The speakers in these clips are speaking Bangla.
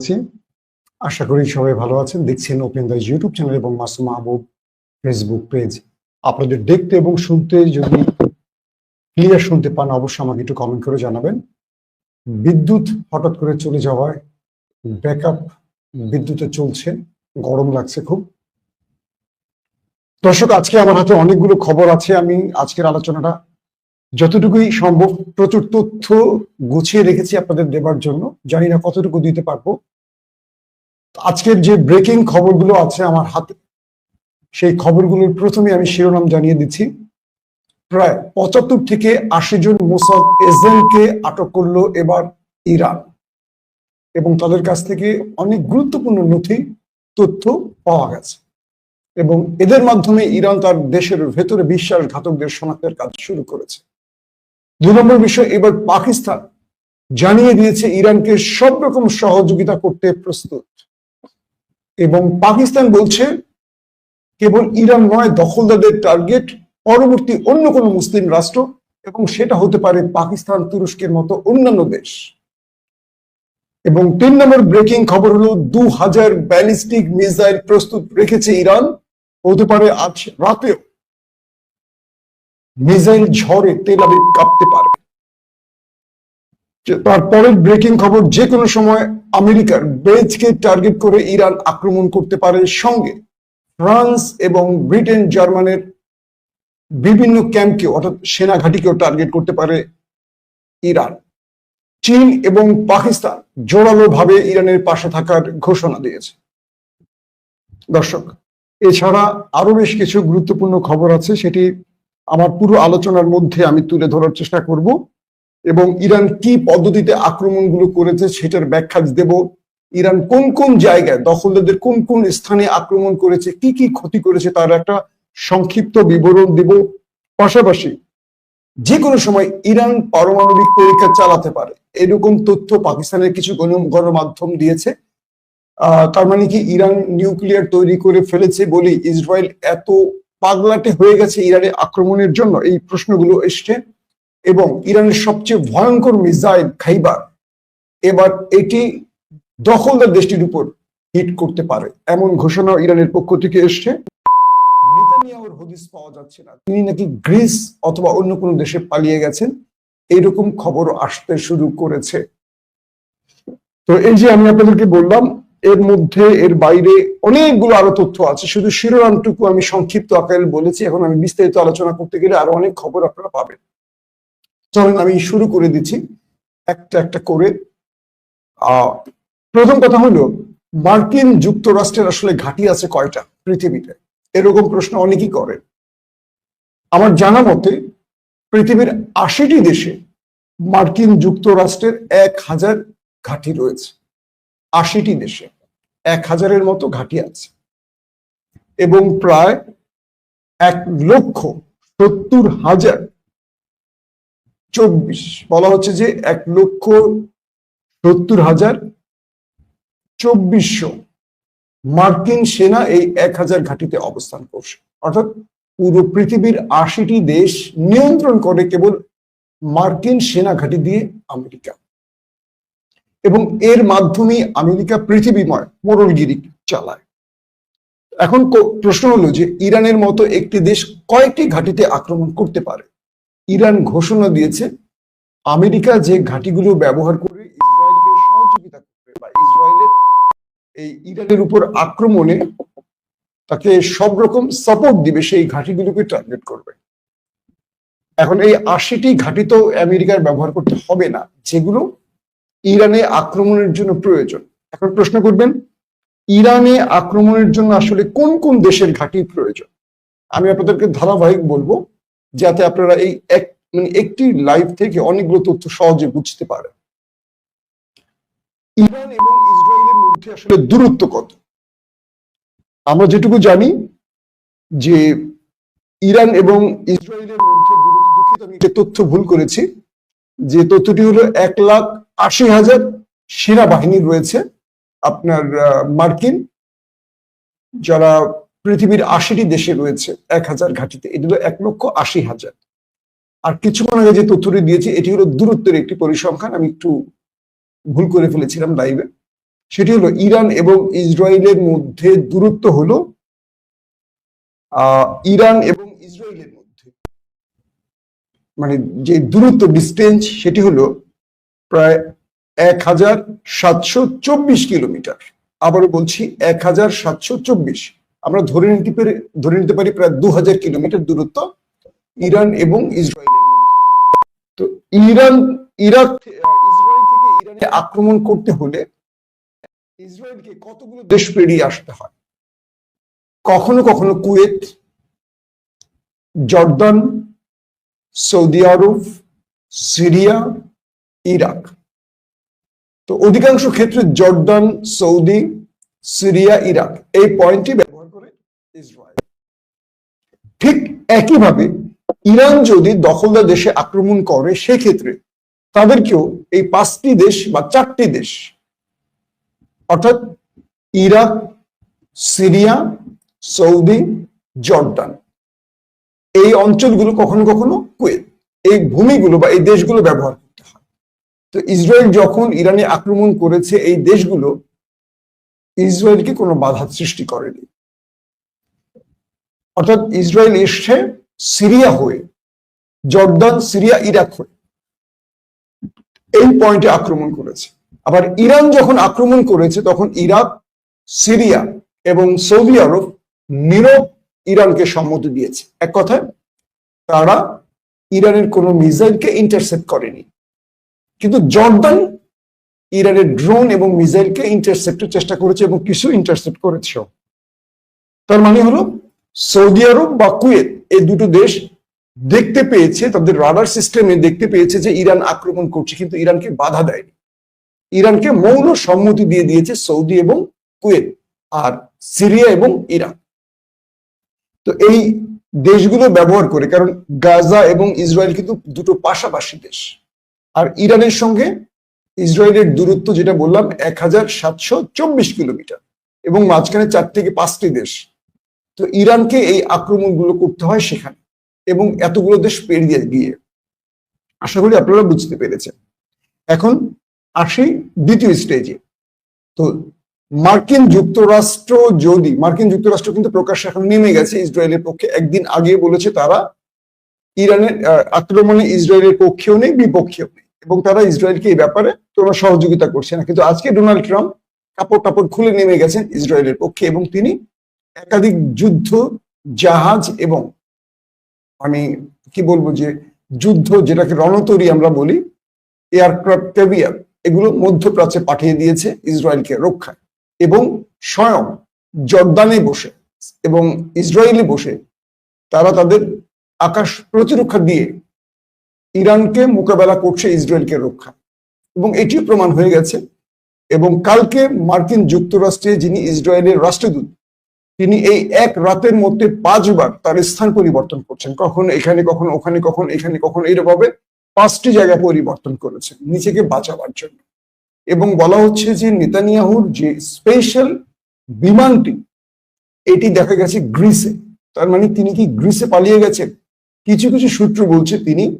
আছি। আশা করি সবাই ভালো আছেন। দেখছেন ওপেন দাইজ ইউটিউব চ্যানেল এবং মাসুম মাহবুব ফেসবুক পেজ আপনাদের দেখতে এবং শুনতে যদি ক্লিয়ার শুনতে পান, অবশ্যই আমাকে একটু কমেন্ট করে জানাবেন। বিদ্যুৎ হঠাৎ করে চলে যাওয়ায় ব্যাকআপ বিদ্যুতে চলছে। গরম লাগছে খুব। দর্শক, আজকে আমার হাতে অনেকগুলো খবর আছে। আমি আজকের আলোচনাটা যতটুকুই সম্ভব প্রচুর তথ্য গুছিয়ে রেখেছি আপনাদের দেবার জন্য। জানি না কতটুকু দিতে পারব। আজকের যে ব্রেকিং খবরগুলো আছে আমার হাতে, সেই খবরগুলোর প্রথমে আমি শিরোনাম জানিয়ে দিচ্ছি। প্রায় পঁচাত্তর থেকে আশি জন মোসাদ এজেন্টকে আটক করল এবার ইরান এবং তাদের কাছ থেকে অনেক গুরুত্বপূর্ণ নথি, তথ্য পাওয়া গেছে এবং এদের মাধ্যমে ইরান তার দেশের ভেতরে বিশ্বাসঘাতকদের শনাক্তের কাজ শুরু করেছে। দুই নম্বর বিষয়, এবার পাকিস্তান জানিয়ে দিয়েছে ইরানকে সব রকম সহযোগিতা করতে প্রস্তুত। এবং পাকিস্তান বলছে, কেবল ইরান নয়, দখলদারদের টার্গেট পরবর্তী অন্য কোনো মুসলিম রাষ্ট্র এবং সেটা হতে পারে পাকিস্তান, তুরস্কের মতো অন্যান্য দেশ। এবং তিন নম্বর ব্রেকিং খবর হলো দু হাজার ব্যালিস্টিক মিসাইল প্রস্তুত রেখেছে ইরান, হতে পারে আজ রাতেও। মিসাইল ঝড়ে তেল কাঁপতে পারে। তারপরের ব্রেকিং খবর যে কোনো সময় আমেরিকার বেজকে টার্গেট করে ইরান আক্রমণ করতে পারে সঙ্গে। ফ্রান্স এবং ব্রিটেন, জার্মানের বিভিন্ন ক্যাম্পকে অর্থাৎ সেনা ঘাঁটিকেও টার্গেট করতে পারে ইরান। চীন এবং পাকিস্তান জোরালো ভাবে ইরানের পাশে থাকার ঘোষণা দিয়েছে। দর্শক, এছাড়া আরও বেশ কিছু গুরুত্বপূর্ণ খবর আছে, সেটি আমার পুরো আলোচনার মধ্যে আমি তুলে ধরার চেষ্টা করব। এবং ইরান কি পদ্ধতিতে আক্রমণগুলো করেছে সেটার ব্যাখ্যা দেব। ইরান কোন কোন জায়গায় দখলদারদের কোন কোন স্থানে আক্রমণ করেছে, কি কি ক্ষতি করেছে তার একটা সংক্ষিপ্ত বিবরণ দিব। পাশাপাশি যে কোনো সময় ইরান পারমাণবিক পরীক্ষা চালাতে পারে। এরকম তথ্য পাকিস্তানের কিছু গণ- গণমাধ্যম দিয়েছে। তার মানে কি ইরান নিউক্লিয়ার তৈরি করে ফেলেছে বলে ইসরায়েল এত পাগলাটে হয়ে গেছে ইরানে আক্রমণের জন্য? এই প্রশ্নগুলো এসছে। এবং ইরানের সবচেয়ে ভয়ঙ্কর মিসাইল খাইবার, এবার এটি দখলদার দেশটির উপর হিট করতে পারে। এমন ঘোষণা ইরানের পক্ষ থেকে এসছে। হদিস পাওয়া যাচ্ছে না। তিনি নাকি গ্রিস অথবা অন্য কোনো দেশে পালিয়ে গেছেন এইরকম খবর আসতে শুরু করেছে। তো এই যে আমি আপনাদেরকে বললাম, এর মধ্যে, এর বাইরে অনেকগুলো আরও তথ্য আছে। শুধু শিরোনামটুকু আমি সংক্ষিপ্ত আকারে বলেছি। এখন আমি বিস্তারিত আলোচনা করতে গেলে আরও অনেক খবর আপনারা পাবেন। চলেন, আমি শুরু করে দিচ্ছি। একটা একটা করে। প্রথম কথা হলো, মার্কিন যুক্তরাষ্ট্রের আসলে ঘাঁটি আছে কয়টা পৃথিবীতে? এরকম প্রশ্ন অনেকেই করে। আমার জানা মতে, পৃথিবীর আশিটি দেশে মার্কিন যুক্তরাষ্ট্রের এক হাজার ঘাঁটি রয়েছে। আশিটি দেশে এক হাজারের মতো ঘাঁটি আছে। এবং প্রায় এক লক্ষ সত্তর হাজার চব্বিশ। বলা হচ্ছে যে এক লক্ষ সত্তর হাজার চব্বিশশো মার্কিন সেনা এই এক হাজার ঘাঁটিতে অবস্থান করছে। অর্থাৎ পুরো পৃথিবীর আশিটি দেশ নিয়ন্ত্রণ করে কেবল মার্কিন সেনা ঘাঁটি দিয়ে আমেরিকা। এবং এর মাধ্যমে আমেরিকা পৃথিবীময় মোড়লগিরি চালায়। এখন প্রশ্ন হলো যে ইরানের মতো একটি দেশ কয়েকটি ঘাঁটিতে আক্রমণ করতে পারে। ইরান ঘোষণা দিয়েছে, আমেরিকা যে ঘাঁটিগুলো ব্যবহার করে ইসরায়েলকে সহযোগিতা করবে বা ইসরায়েলের এই ইরানের উপর আক্রমণে তাকে সব রকম সাপোর্ট দিবে, সেই ঘাঁটিগুলোকে টার্গেট করবে। এখন এই আশিটি ঘাঁটি তো আমেরিকার ব্যবহার করতে হবে না, যেগুলো ইরানে আক্রমণের জন্য প্রয়োজন। এখন প্রশ্ন করবেন, ইরানে আক্রমণের জন্য আসলে কোন কোন দেশের ঘাঁটির প্রয়োজন? আমি আপনাদেরকে ধারাবাহিক বলব যাতে আপনারা এই এক মানে একটি লাইভ থেকে অনেকগুলো তথ্য সহজে বুঝতে পারেন। ইরান এবং ইসরায়েলের মধ্যে আসলে দূরত্ব কত? আমরা যেটুকু জানি যে ইরান এবং ইসরায়েলের মধ্যে দূরত্ব দুঃখিত, আমি একটা তথ্য ভুল করেছি। যে তথ্যটি হলো এক লাখ আশি হাজার সেনাবাহিনী রয়েছে আপনার মার্কিন, যারা পৃথিবীর আশিটি দেশে রয়েছে এক হাজার ঘাটিতে। এটি হলো এক লক্ষ আশি হাজার। আর কিছুক্ষণ আগে যে তথ্যটি দিয়েছি, এটি হলো দূরত্বের একটি পরিসংখ্যান। আমি একটু ভুল করে ফেলেছিলাম লাইভে। সেটি হলো ইরান এবং ইসরায়েলের মধ্যে দূরত্ব হলো ইরান এবং ইসরায়েলের মধ্যে। মানে যে দূরত্ব ডিস্টেন্স সেটি হলো প্রায় এক হাজার সাতশো চব্বিশ কিলোমিটার। আবারও বলছি, এক হাজার সাতশো চব্বিশ। আমরা ধরে নিতে পারি, ধরে নিতে পারি প্রায় দু হাজার কিলোমিটার দূরত্ব ইরান এবং ইসরায়েলের তো ইরান, ইরাক ইসরায়েল থেকে ইরানে আক্রমণ করতে হলে ইসরায়েলকে কতগুলো দেশ পেরিয়ে আসতে হয়? কখনো কখনো Kuwait, Jordan, Saudi Arabia, Syria, Iraq. তো অধিকাংশ ক্ষেত্রে জর্দান, সৌদি, সিরিয়া, ইরাক এই করে ইসরায়েল। ঠিক একইভাবে ইরান যদি দখলদার দেশে আক্রমণ করে, সেক্ষেত্রে তাদেরকেও এই পাঁচটি দেশ বা চারটি দেশ, অর্থাৎ ইরাক, সিরিয়া, সৌদি, জর্দান, এই অঞ্চলগুলো কখনো কখনো কুয়েত, এই ভূমিগুলো বা এই দেশগুলো ব্যবহার করতে হয়। তো ইসরায়েল যখন ইরানে আক্রমণ করেছে, এই দেশগুলো ইসরায়েলকে কোনো বাধা সৃষ্টি করেনি। অর্থাৎ ইসরায়েল এসছে সিরিয়া হয়ে, জর্দান, সিরিয়া, ইরাক হয়ে। এই পয়েন্টে আক্রমণ করেছে। আবার ইরান যখন আক্রমণ করেছে, তখন ইরাক, সিরিয়া এবং সৌদি আরব নীরব ইরানকে সম্মতি দিয়েছে। এক কথায়, তারা ইরানের কোনো মিসাইলকে ইন্টারসেপ্ট করেনি। কিন্তু জর্দান ইরানের ড্রোন এবং মিসাইলকে ইন্টারসেপ্টের চেষ্টা করেছে এবং কিছু ইন্টারসেপ্ট করেছে। তার মানে হলো সৌদি আরব বা কুয়েত এই দুটো দেশ দেখতে পেয়েছে, তাদের রাডার সিস্টেমে দেখতে পেয়েছে যে ইরান আক্রমণ করছে, কিন্তু ইরানকে বাধা দেয়নি। ইরানকে মৌন সম্মতি দিয়ে দিয়েছে সৌদি এবং কুয়েত আর সিরিয়া এবং ইরান। তো এই দেশগুলো ব্যবহার করে, কারণ গাজা এবং ইসরায়েল কিন্তু দুটো পাশাপাশি দেশ। আর ইরানের সঙ্গে ইসরায়েলের দূরত্ব যেটা বললাম, এক হাজার সাতশো চব্বিশ কিলোমিটার এবং মাঝখানে চার থেকে পাঁচটি দেশ। তো ইরানকে এই আক্রমণগুলো করতে হয় সেখানে এবং এতগুলো দেশ পেরিয়ে গিয়ে। আশা করি আপনারা বুঝতে পেরেছেন। এখন আসি দ্বিতীয় স্টেজে তো মার্কিন যুক্তরাষ্ট্র যদি, মার্কিন যুক্তরাষ্ট্র কিন্তু প্রকাশ্যে এখন নেমে গেছে ইসরায়েলের পক্ষে। একদিন আগে বলেছে তারা ইরানের আক্রমণে ইসরায়েলের পক্ষেও নেই, বিপক্ষেও নেই। এবং তারা ইসরায়েলকে এই ব্যাপারে কোনো সহযোগিতা করছে না। কিন্তু আজকে ডোনাল্ড ট্রাম্প কাপড় টাপড় খুলে নেমে গেছেন ইসরায়েলের পক্ষে এবং তিনি একাধিক যুদ্ধ, জাহাজ এবং আমি কি বলব যে যুদ্ধ যেটাকে রণতরী আমরা বলি, এয়ারক্রাফট ক্যাভিয়ার, এগুলো মধ্যপ্রাচ্যে পাঠিয়ে দিয়েছে ইসরায়েলকে রক্ষায় এবং স্বয়ং জর্দানে বসে এবং ইসরায়েলে বসে তারা তাদের আকাশ প্রতিরক্ষা দিয়ে ইরানকে মোকাবেলা করছে ইসরায়েলকে রক্ষা এবং এটিও প্রমাণ হয়ে গেছে এবং কালকে মার্কিন যুক্তরাষ্ট্রে যিনি ইসরায়েলের রাষ্ট্রদূত তিনি এই এক রাতের মধ্যে পাঁচবার তার স্থান পরিবর্তন করছেন। কখন? এখানে কখন? ওখানে কখন? এখানে কখন? এইভাবে পাঁচটি জায়গা পরিবর্তন করেছেন নিজেকে বাঁচাবার জন্য। এবং বলা হচ্ছে যে নেতানিয়াহুর যে স্পেশাল বিমানটি, এটি দেখা গেছে গ্রিসে। তার মানে তিনি কি গ্রিসে পালিয়ে গেছেন? কিছু কিছু সূত্র বলছে তিনি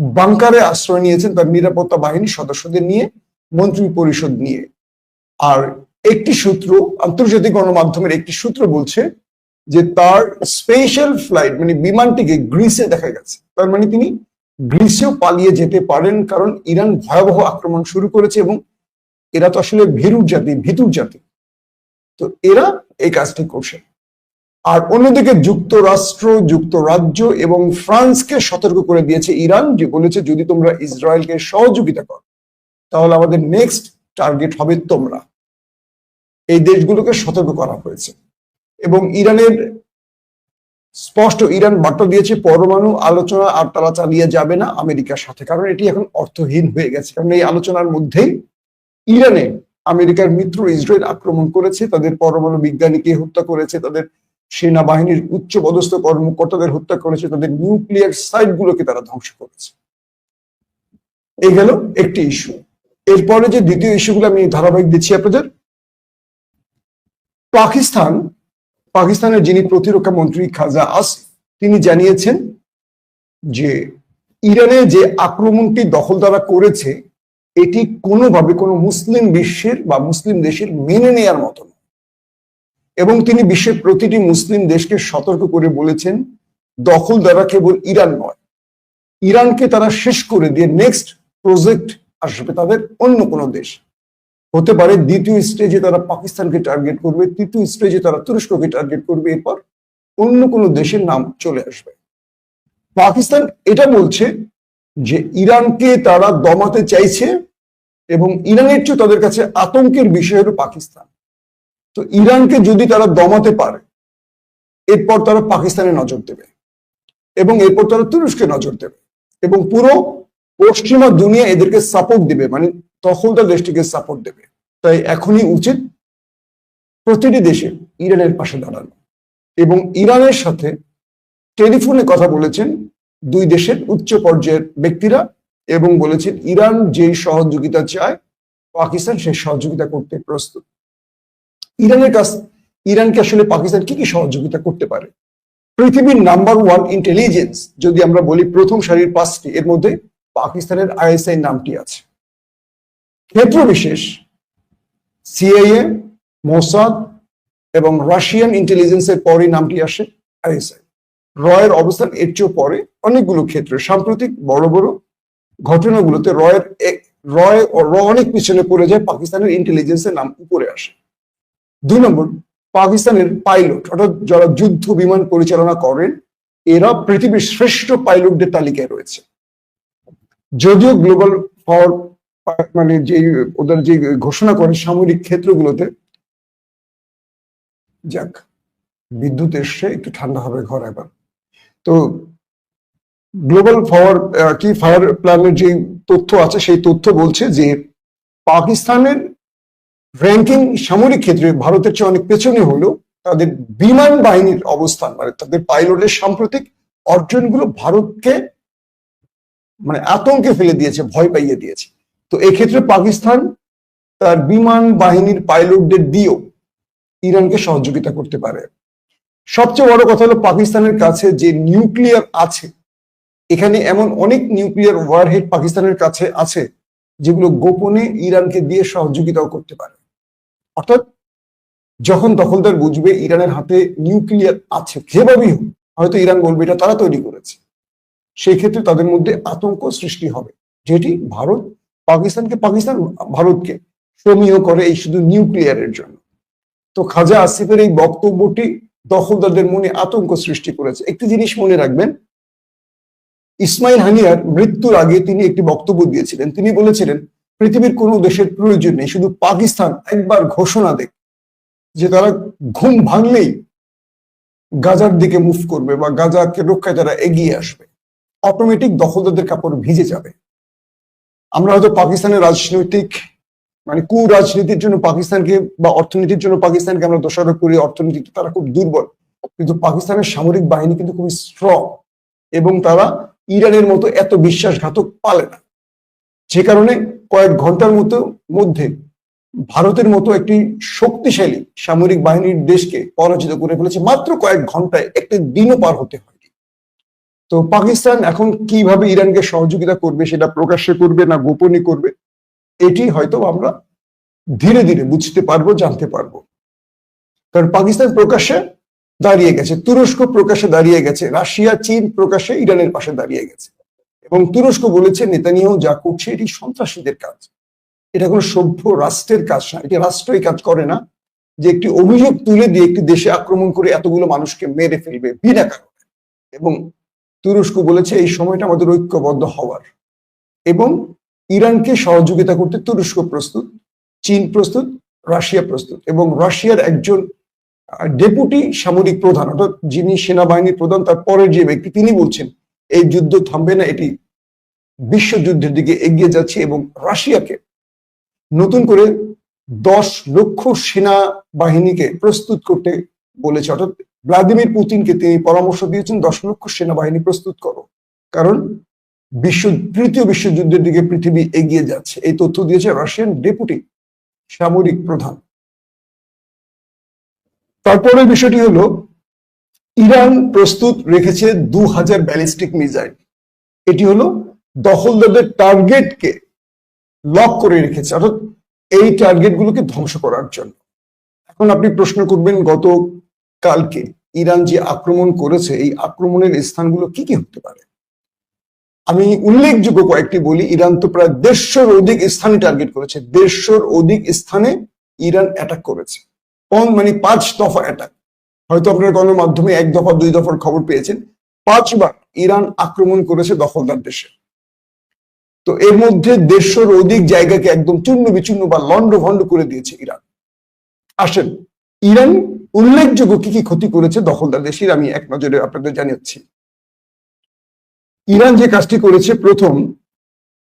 বাংকারে আশ্রয় নিয়েছেন তার নিরাপত্তা বাহিনীর সদস্যদের নিয়ে মন্ত্রী পরিষদ নিয়ে। আর একটি সূত্র, আন্তর্জাতিক গণমাধ্যমের একটি সূত্র বলছে যে তার স্পেশাল ফ্লাইট মানে বিমানটিকে গ্রিসে দেখা গেছে। তার মানে তিনি গ্রিসেও পালিয়ে যেতে পারেন কারণ ইরান ভয়াবহ আক্রমণ শুরু করেছে এবং এরা তো আসলে ভীরুর জাতি, ভিতুর জাতি। তো এরা এই কাজটি করছে। আর অন্যদিকে যুক্তরাষ্ট্র, যুক্তরাজ্য এবং ফ্রান্সকে সতর্ক করে দিয়েছে ইরান যে বলেছে, যদি তোমরা ইসরায়েলকে সহযোগিতা করো, তাহলে আমাদের নেক্সট টার্গেট হবে তোমরা। এই দেশগুলোকে সতর্ক করা হয়েছে। এবং ইরানের স্পষ্ট ইরান বার্তা দিয়েছে, পরমাণু আলোচনা আর তারা চালিয়ে যাবে না আমেরিকার সাথে। কারণ এটি এখন অর্থহীন হয়ে গেছে। কারণ এই আলোচনার মধ্যেই ইরানে আমেরিকার মিত্র ইসরায়েল আক্রমণ করেছে, তাদের পরমাণু বিজ্ঞানীকে হত্যা করেছে, তাদের সেনাবাহিনীর উচ্চ পদস্থ কর্মকর্তাদের হত্যা করেছে, তাদের নিউক্লিয়ার সাইট গুলোকে তারা ধ্বংস করেছে। এই গেল একটি ইস্যু। এরপরে যে দ্বিতীয় ইস্যুগুলো আমি ধারাবাহিক দিচ্ছি আপনাদের পাকিস্তান, পাকিস্তানের যিনি প্রতিরক্ষা মন্ত্রী খাজা আসিফ, তিনি জানিয়েছেন যে ইরানে যে আক্রমণটি দখলদারা করেছে, এটি কোনোভাবে কোনো মুসলিম বিশ্বের বা মুসলিম দেশের মেনে নেয়ার মতো এবং তিনি বিশ্বের প্রতিটি মুসলিম দেশকে সতর্ক করে বলেছেন, দখল দ্বারা কেবল ইরান নয়, ইরানকে তারা শেষ করে দিয়ে নেক্সট প্রজেক্ট আসবে তাদের অন্য কোনো দেশ। হতে পারে দ্বিতীয় স্টেজে তারা পাকিস্তানকে টার্গেট করবে, তৃতীয় স্টেজে তারা তুরস্ককে টার্গেট করবে, এরপর অন্য কোনো দেশের নাম চলে আসবে। পাকিস্তান এটা বলছে যে ইরানকে তারা দমাতে চাইছে এবং ইরানের চেয়ে তাদের কাছে আতঙ্কের বিষয় হলো পাকিস্তান। তো ইরানকে যদি তারা দমাতে পারে, এরপর তারা পাকিস্তানে নজর দেবে এবং এরপর তারা তুরস্কে নজর দেবে এবং পুরো পশ্চিমা দুনিয়া এদেরকে সাপোর্ট দিবে মানে দখলদার দেশটিকে সাপোর্ট দেবে। তাই এখনই উচিত প্রতিটি দেশে ইরানের পাশে দাঁড়ানো। এবং ইরানের সাথে টেলিফোনে কথা বলেছেন দুই দেশের উচ্চ পর্যায়ের ব্যক্তিরা এবং বলেছেন, ইরান যেই সহযোগিতা চায়, পাকিস্তান সেই সহযোগিতা করতে প্রস্তুত। ইরানের কাছ, ইরানকে আসলে পাকিস্তান কি কি সহযোগিতা করতে পারে? পৃথিবীর নাম্বার ওয়ান ইন্টেলিজেন্স যদি আমরা বলি প্রথম সারির পাঁচটি, এর মধ্যে পাকিস্তানের আইএসআই নামটি আছে। ক্ষেত্র বিশেষ সিআইএ মোসাদ এবং রাশিয়ান ইন্টেলিজেন্সের পরে নামটি আসে আইএসআই। রয়ের অবস্থান এর চেয়েও পরে অনেকগুলো ক্ষেত্রে, সাম্প্রতিক বড় বড় ঘটনাগুলোতে রয়ের রয় র অনেক পিছনে পড়ে যায়, পাকিস্তানের ইন্টেলিজেন্সের নাম উপরে আসে। দুই নম্বর, পাকিস্তানের পাইলট, অর্থাৎ যারা যুদ্ধ বিমান পরিচালনা করেন, এরা পৃথিবীর শ্রেষ্ঠ পাইলটদের তালিকায় রয়েছে। যদিও গ্লোবাল পাওয়ার মানে যে ওদের যে ঘোষণা করে সামরিক ক্ষেত্রগুলোতে, যাক, বিদ্যুৎ এসছে, একটু ঠান্ডা হবে ঘর এবার। তো গ্লোবাল পাওয়ার কি ফায়ার প্ল্যানের যে তথ্য আছে, সেই তথ্য বলছে যে পাকিস্তানের র্যাঙ্কিং সামরিক ক্ষেত্রে ভারতের চেয়ে অনেক পেছনে হলেও তাদের বিমান বাহিনীর অবস্থান মানে তাদের পাইলটের সাম্প্রতিক অর্জনগুলো ভারতকে মানে আতঙ্কে ফেলে দিয়েছে, ভয় পাইয়ে দিয়েছে। তো এক্ষেত্রে পাকিস্তান তার বিমান বাহিনীর পাইলটদের দিয়েও ইরানকে সহযোগিতা করতে পারে। সবচেয়ে বড় কথা হলো পাকিস্তানের কাছে যে নিউক্লিয়ার আছে, এখানে এমন অনেক নিউক্লিয়ার ওয়ারহেড পাকিস্তানের কাছে আছে, যেগুলো গোপনে ইরানকে দিয়ে সহযোগিতাও করতে পারে। অর্থাৎ যখন দখলদার বুঝবে ইরানের হাতে নিউক্লিয়ার আছে, যেভাবেই হোক, হয়তো ইরান বলবে এটা তারা তৈরি করেছে। সেই ক্ষেত্রে তাদের মধ্যে আতঙ্ক সৃষ্টি হবে। যেটি ভারত পাকিস্তানকে, পাকিস্তান ভারতকে সমীহ করে এই শুধু নিউক্লিয়ারের জন্য। তো খাজা আসিফের এই বক্তব্যটি দখলদারদের মনে আতঙ্ক সৃষ্টি করেছে। একটি জিনিস মনে রাখবেন, ইসমাইল হানিয়ার মৃত্যুর আগে তিনি একটি বক্তব্য দিয়েছিলেন। তিনি বলেছিলেন, পৃথিবীর কোনো দেশের প্রয়োজন নেই, শুধু পাকিস্তান একবার ঘোষণা দেখ যে তারা ঘুম ভাঙলেই গাজার দিকে মুভ করবে বা গাজাকে রক্ষায় তারা এগিয়ে আসবে। অটোমেটিক দখলদারদের কাপড় ভিজে যাবে। আমরা হয়তো পাকিস্তানের রাজনৈতিক মানে কু রাজনীতির জন্য পাকিস্তানকে বা অর্থনীতির জন্য পাকিস্তানকে আমরা দোষারোপ করি, অর্থনীতিতে তারা খুব দুর্বল। কিন্তু পাকিস্তানের সামরিক বাহিনী কিন্তু খুবই স্ট্রং এবং তারা ইরানের মতো এত বিশ্বাসঘাতক পালে না। যে কারণে কয়েক ঘণ্টার মতো, মধ্যে ভারতের মতো একটি শক্তিশালী সামরিক বাহিনীর দেশকে পরাজিত করে ফেলেছে। মাত্র কয়েক ঘন্টায় একটি দিনও পার হতে হয়নি তো পাকিস্তান এখন কীভাবে ইরানকে সহযোগিতা করবে, সেটা প্রকাশ্যে করবে না গোপনে করবে, এটি হয়তো আমরা ধীরে ধীরে বুঝতে পারব, জানতে পারব। কারণ পাকিস্তান প্রকাশ্যে দাঁড়িয়ে গেছে, তুরস্ক প্রকাশ্যে দাঁড়িয়ে গেছে, রাশিয়া, চীন প্রকাশ্যে ইরানের পাশে দাঁড়িয়ে গেছে। এবং তুরস্ক বলেছে, নেতানিয়াহু যা করছে, এটি সন্ত্রাসীদের কাজ। এটা কোনো সভ্য রাষ্ট্রের কাজ না, এটি রাষ্ট্র এই কাজ করে না যে একটি অভিযোগ তুলে দিয়ে একটি দেশে আক্রমণ করে এতগুলো মানুষকে মেরে ফেলবে, বিনা কারণে। এবং তুরস্ক বলেছে, এই সময়টা আমাদের ঐক্যবদ্ধ হওয়ার। এবং ইরানকে সহযোগিতা করতে তুরস্ক প্রস্তুত, চীন প্রস্তুত, রাশিয়া প্রস্তুত। এবং রাশিয়ার একজন ডেপুটি সামরিক প্রধান, অর্থাৎ যিনি সেনাবাহিনীর প্রধান, তার পরের যে ব্যক্তি, তিনি বলছেন, এই যুদ্ধ থামবে না, এটি বিশ্বযুদ্ধের দিকে এগিয়ে যাচ্ছে এবং রাশিয়াকে নতুন করে দশ লক্ষ সেনা বাহিনীকে প্রস্তুত করতে বলেছে। অর্থাৎ ভ্লাদিমির পুতিনকে তিনি পরামর্শ দিয়েছেন, দশ লক্ষ সেনাবাহিনী প্রস্তুত করো। কারণ বিশ্ব, তৃতীয় বিশ্বযুদ্ধের দিকে পৃথিবী এগিয়ে যাচ্ছে। এই তথ্য দিয়েছে রাশিয়ান ডেপুটি সামরিক প্রধান। তারপরের বিষয়টি হলো, ইরান প্রস্তুত রেখেছে দু হাজার ব্যালিস্টিক মিসাইল। এটি হলো দখলদারদের টার্গেটকে লক করে রেখেছে, অর্থাৎ এই টার্গেটগুলোকে ধ্বংস করার জন্য। এখন আপনি প্রশ্ন করবেন, গত কালকে ইরান যে আক্রমণ করেছে, এই আক্রমণের স্থানগুলো কি কি হতে পারে? আমি উল্লেখযোগ্য কয়েকটি বলি। ইরান তো প্রায় দেড়শোর অধিক স্থানে টার্গেট করেছে। দেড়শোর অধিক স্থানে ইরান অ্যাটাক করেছে। কম মানে পাঁচ দফা অ্যাটাক হয়তো আপনার গণমাধ্যমে এক দফা, দুই দফার খবর পেয়েছেন। পাঁচবার ইরান আক্রমণ করেছে দখলদার দেশে। তো এর মধ্যে দেড়শোর অধিক জায়গাকে একদম চূর্ণ বিচূর্ণ বা লন্ড ভন্ড করে দিয়েছে ইরান। আসেন ইরান উল্লেখযোগ্য কি কি ক্ষতি করেছে? দখলদার দেশের আমি এক নজরে আপনাদের জানাচ্ছি ইরান যে কাজটি করেছে, প্রথম,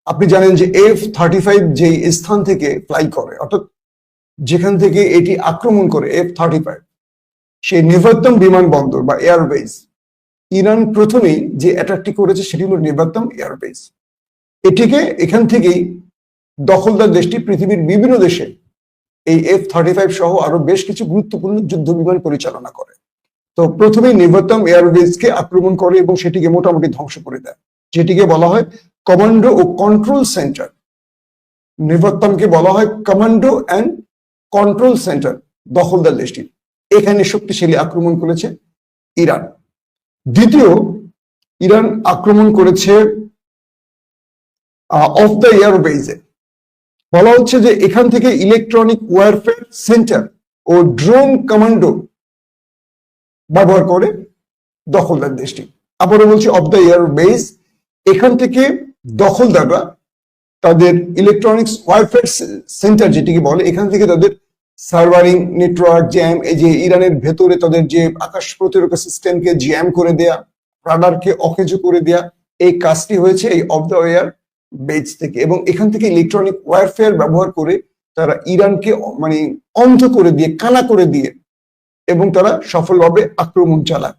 আপনি জানেন যে এফ থার্টি ফাইভ যে স্থান থেকে ফ্লাই করে, অর্থাৎ যেখান থেকে এটি আক্রমণ করে এফ থার্টি ফাইভ সেই নির্বাত্তম বিমানবন্দর বা এয়ারবেস ইরান প্রথমেই যে অ্যাটাকটি করেছে সেটি হলো নির্বাত্তম এয়ারবেস এটিকে এখান থেকেই দখলদার দেশটি পৃথিবীর বিভিন্ন দেশে এই এফ থার্টি ফাইভ সহ আরও বেশ কিছু গুরুত্বপূর্ণ যুদ্ধ বিমান পরিচালনা করে। তো প্রথমেই নির্বাত্তম এয়ারবেসকে আক্রমণ করে এবং সেটিকে মোটামুটি ধ্বংস করে দেয়। যেটিকে বলা হয় কমান্ডো ও কন্ট্রোল সেন্টার। নির্বাত্তমকে বলা হয় কমান্ডো অ্যান্ড কন্ট্রোল সেন্টার, দখলদার দেশটি। এখানে শক্তিশালী আক্রমণ করেছে ইরান। দ্বিতীয়, ইরান আক্রমণ করেছে অফ দ্য এয়ারবেজে বলা হচ্ছে যে এখান থেকে ইলেকট্রনিক ওয়ারফেয়ার সেন্টার ও ড্রোন কমান্ডো ব্যবহার করে দখলদার দেশটি। আবারও বলছি অফ দ্য এয়ার বেস এখান থেকে দখলদাররা তাদের ইলেকট্রনিক্স ওয়ারফেয়ার সেন্টার যেটিকে বলে, এখান থেকে তাদের সার্ভারিং নেটওয়ার্ক জ্যাম এই যে ইরানের ভেতরে তাদের যে আকাশ প্রতিরক্ষা সিস্টেমকে জ্যাম করে দেয়া রাডারকে অকেজ করে দেয়া, এই কাজটি হয়েছে, এই অফ দ্য এয়ার বেজ থেকে এবং এখান থেকে ইলেকট্রনিক ওয়ারফেয়ার ব্যবহার করে তারা ইরানকে মানে অন্ধ করে দিয়ে, কানা করে দিয়ে এবং তারা সফলভাবে আক্রমণ চালায়।